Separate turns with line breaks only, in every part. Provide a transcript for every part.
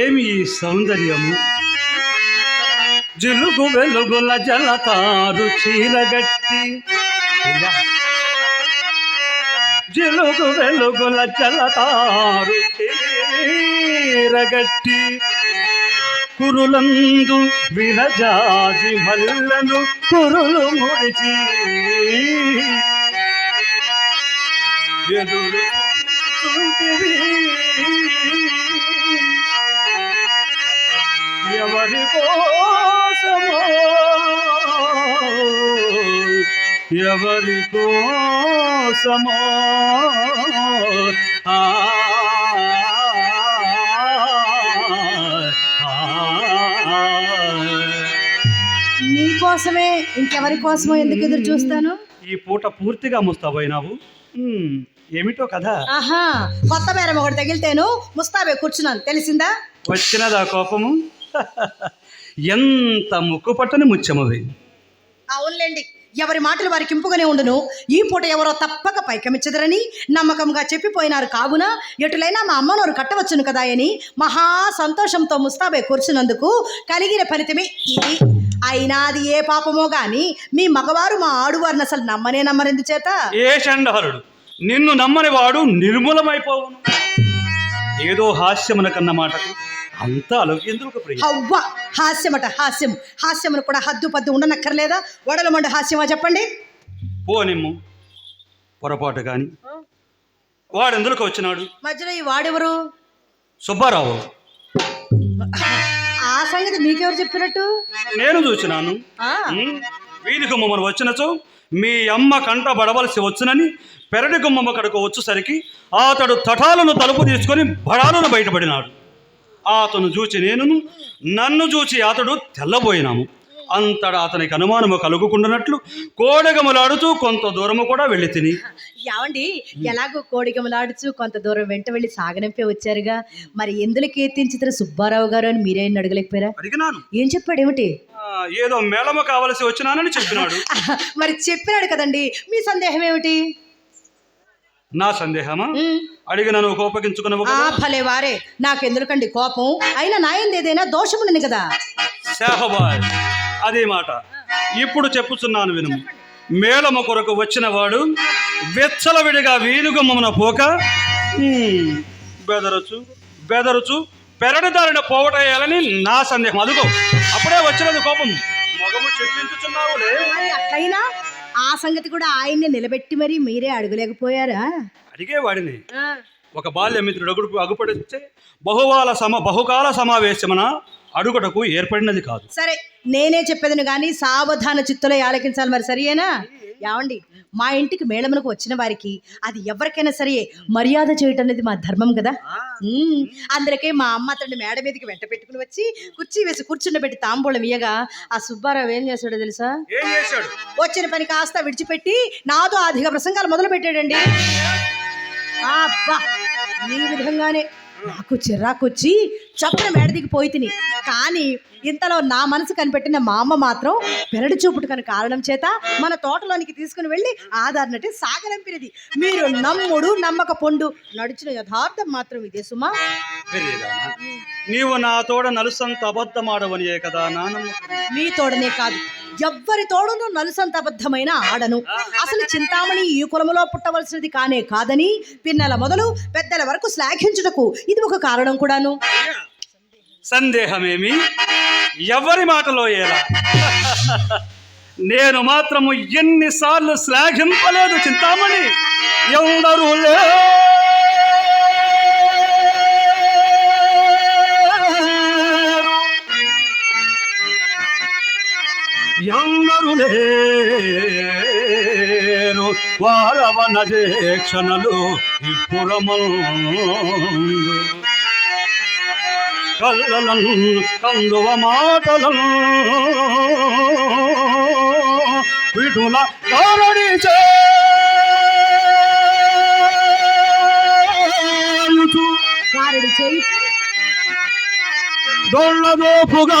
ఏమి ఈ సౌందర్యము? జిలుగు వెలుగుల జలతారు చీలగట్టి. జిలుగు వెలుగుల చలతారు తీరగట్టి కురులందు వినజాజి మల్లను కురులు ముడిచి. ఎదురు ఎవరి కోసమో ఎవరి కోసమో ఆ.
నీకోసమే ఇంకెవరి కోసమో ఎందుకు ఎదురు చూస్తాను?
ఈ పూట పూర్తిగా ముస్తాబోయినావు. ఏమిటో కదా
ఆహా కొత్త బేరం ఒకటి తగిలితేను ముస్తాబే కూర్చున్నాను. తెలిసిందా?
వచ్చినదా కోపము? ఎంత ముక్కు పట్టని ముత్యమవి
అవునులేండి. ఎవరి మాటలు వారికి ఇంపుగానే ఉండును. ఈ పూట ఎవరో తప్పక పైకమిచ్చదరని నమ్మకంగా చెప్పిపోయినారు. కావున ఎటులైనా మా అమ్మనోరు కట్టవచ్చును కదా అని మహా సంతోషంతో ముస్తాబే కూర్చున్నందుకు కలిగిన ఫలితమే ఇది. అయినా అది ఏ పాపమో గాని మీ మగవారు మా ఆడువారిని అసలు నమ్మనే నమ్మరెందు చేత.
ఏ చండహరుడు నిన్ను నమ్మని వాడు నిర్మూలమైపోవును. ఏదో హాస్యమున కన్న మాటకు అంత ప్రియ?
హవ్వ! హాస్యమట హాస్యం. హాస్యమును కూడా హద్దు పద్దు ఉండనక్కర్లేదా? వడలమండ హాస్యమా చెప్పండి?
పోనిమ్ము. పొరపాటు కాని. వాడెందుకు వచ్చినాడు?
మధ్యలో ఈ వాడెవరు?
సుబ్బారావు.
ఆ సంగతి మీకెవరు చెప్పినట్టు?
నేను చూసినాను.
ఆ.
ఉమ్, వీధి గుమ్మమ్మను వచ్చినచో మీ అమ్మ కంట పడవలసి వచ్చునని పెరటి గుమ్మమ్మ కడకు వచ్చేసరికి అతడు తటాలను తలుపు తీసుకొని బడాలను బయటపడినాడు. అతను చూచి నేనును నన్ను చూచి అతడు తెల్లబోయినాము. అంతటా అతనికి అనుమానము కలుగుకుండానట్లు కోడగమలాడుతూ కొంత దూరము కూడా వెళ్ళి తిని.
యావండి ఎలాగో కోడిగమలాడుచు కొంత దూరం వెంట వెళ్ళి సాగనంపే వచ్చారుగా. మరి ఎందులో కీర్తించితరు సుబ్బారావు గారు అని మీరే అడగలేకపోయారా?
అడిగినాను.
ఏం చెప్పాడు ఏమిటి
"ఆ, ఏదో మేళము కావలసి వచ్చినానని చెప్పినాడు.
మరి చెప్పినాడు కదండి. మీ సందేహం ఏమిటి?
నా సందేహమా? కోపగించుకున్నావు
ఆ
కదా.
భలే వారే. నాకెందుకండి కోపం? అయినా నాయంది ఏదైనా దోషముందని కదా.
శాహబాయ్ అదే మాట. ఇప్పుడు చెప్పుచున్నాను వినుము మేళము కొరకు వచ్చిన వాడు వెచ్చలవిడిగా వీలుగమ్మన పోక బెదరచు బెదరచు పెరడిదారిన పోవటేయాలని నా సందేహం. అదుగో. అప్పుడే వచ్చినది కోపం. మగము చెప్పించుచున్నావులే.
అట్లయినా ఆ సంగతి కూడా ఆయన్ని నిలబెట్టి మరి మీరే అడగలేకపోయారా?
అడిగేవాడిని.
ఆ,
ఒక బాల్యమిత్రుడు అగుడు అగుపడిస్తే బహువాల సమ బహుకాల సమావేశమున అడుగుటకు ఏర్పడినది కాదు.
సరే నేనే చెప్పేదను కానీ సావధాన చిత్తులో ఆలకించాలి మరి సరియేనా? యావండి మా ఇంటికి మేళమునకు వచ్చిన వారికి అది ఎవరికైనా సరే మర్యాద చేయటం అనేది మా ధర్మం కదా. అందుకే మా అమ్మ అతన్ని మేడ మీదకి వెంట పెట్టుకుని వచ్చి కుర్చీ వేసి కూర్చుండబెట్టి తాంబూలం ఇయ్యగా. ఆ సుబ్బారావు ఏం చేశాడో తెలుసా? వచ్చిన పని కాస్త విడిచిపెట్టి నాతో అధిక ప్రసంగాలు మొదలు పెట్టాడండి అబ్బా! ఈ విధంగానే నాకు చిరాకొచ్చి చప్పున మేడ దిగి పోయి తిని. కానీ ఇంతలో నా మనసు కనిపెట్టిన మా అమ్మ మాత్రం పెరడు చూపుడు కను కారణం చేత మన తోటలోనికి తీసుకుని వెళ్ళి ఆధారనటి సాగనంపినది మీరు నమ్ముడు నమ్మక పొండు నడిచిన యథార్థం మాత్రం ఇదే సుమా?
నీవు నా తోడ నలుసంత అబద్ధమాడవనియే కదా నా నమ్మకం
మీ తోడనే కాదు. ఎవ్వరి తోడును నలుసంతబద్ధమైన ఆడను. అసలు చింతామణి ఈ కులములో పుట్టవలసినది కానే కాదని పిన్నల మొదలు పెద్దల వరకు శ్లాఘించుటకు ఇది ఒక కారణం కూడాను.
సందేహమేమి? ఎవరి మాటలో ఏలా? నేను మాత్రము ఎన్నిసార్లు శ్లాఘింపలేదు చింతామణి. ఎవరు లేరు. యంగరులేరు వారవన క్షణలు ఇప్పురమల్ కల్లలం కందువ మాటలం విటుల
కారడిచే
దొళ్ళదోపుగా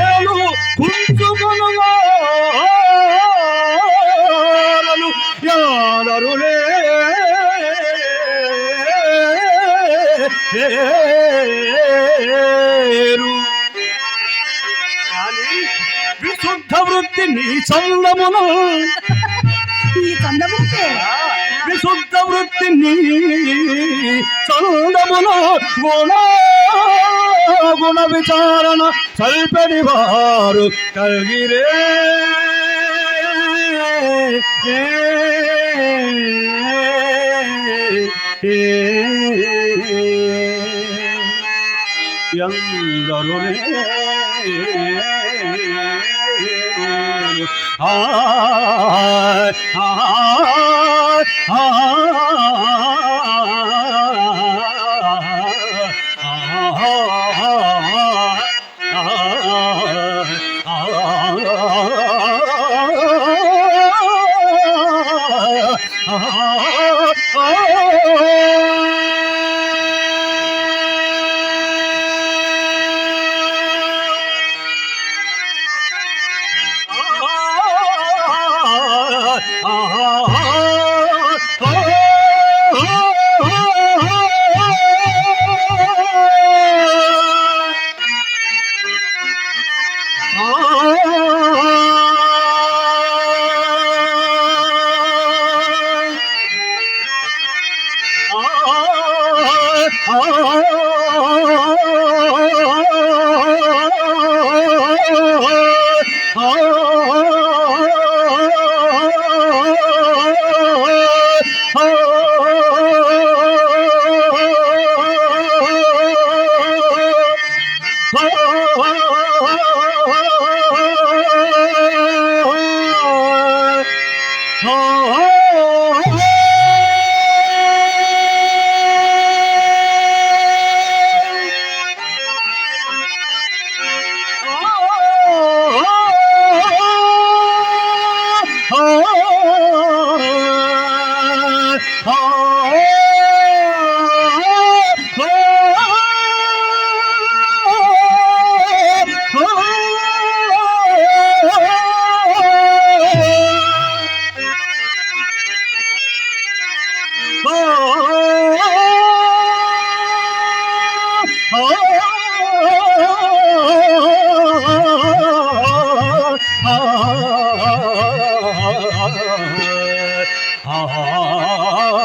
కానీ విశుద్ధ వృత్తి నీ
చందముకే
విశుద్ధ వృత్తి నీ చందమును. గుణ గుణ విచారణ సల్పడి వారు కలిగిరే. yandaroler ay ay ay Oh, ఎందరునే ఆ ఆ రావేలా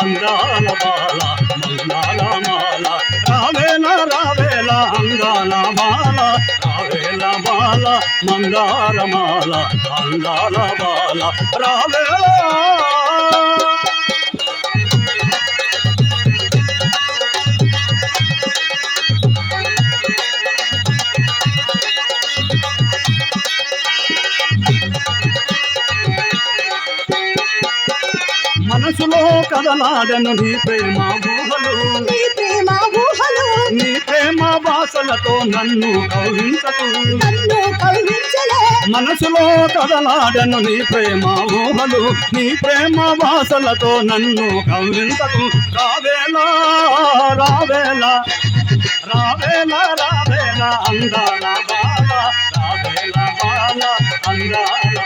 అందాల బాల మందాల మాల రావేల రావేల అందాల బాల రావేల బాల మందార మాల అందాల బాల రావేలా కదలాడను నీ ప్రేమ ఊహలు
నీ ప్రేమ ఊహలు
నీ ప్రేమ వాసలతో నన్ను కౌహించకు
నన్ను కరుణించలే
మనసులో కదలాడను నీ ప్రేమ ఊహలు. నీ ప్రేమ వాసలతో నన్ను కౌరించకు రావేలా రావేలా రావేలా రావేలా అందాల బాల. రావేలా బాల అందాల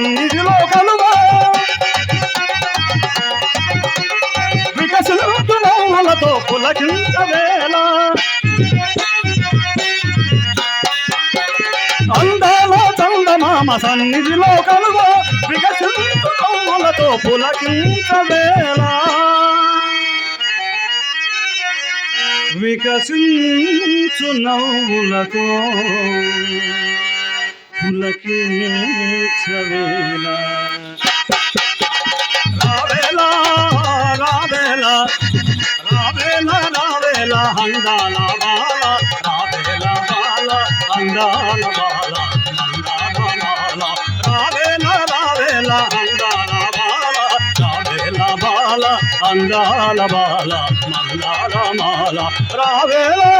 అన్నిటిలో కలువ. కలువా వికసిల్తు పులకించవేళ అందాలో చందమామ సన్నిధిలో కలువ. వికసిల్తు నవ్వులతో పులకించవేళ వికసించు నవ్వులతో. పులకించవేళ రావేలా రావేలా రావేలా రావేలా అందాల బాల రావేలా బాల అందాల బాల. రావేలా రావేలా అందాల బాల రావేలా బాల అందాల బాల మందాల మాల. రావేలా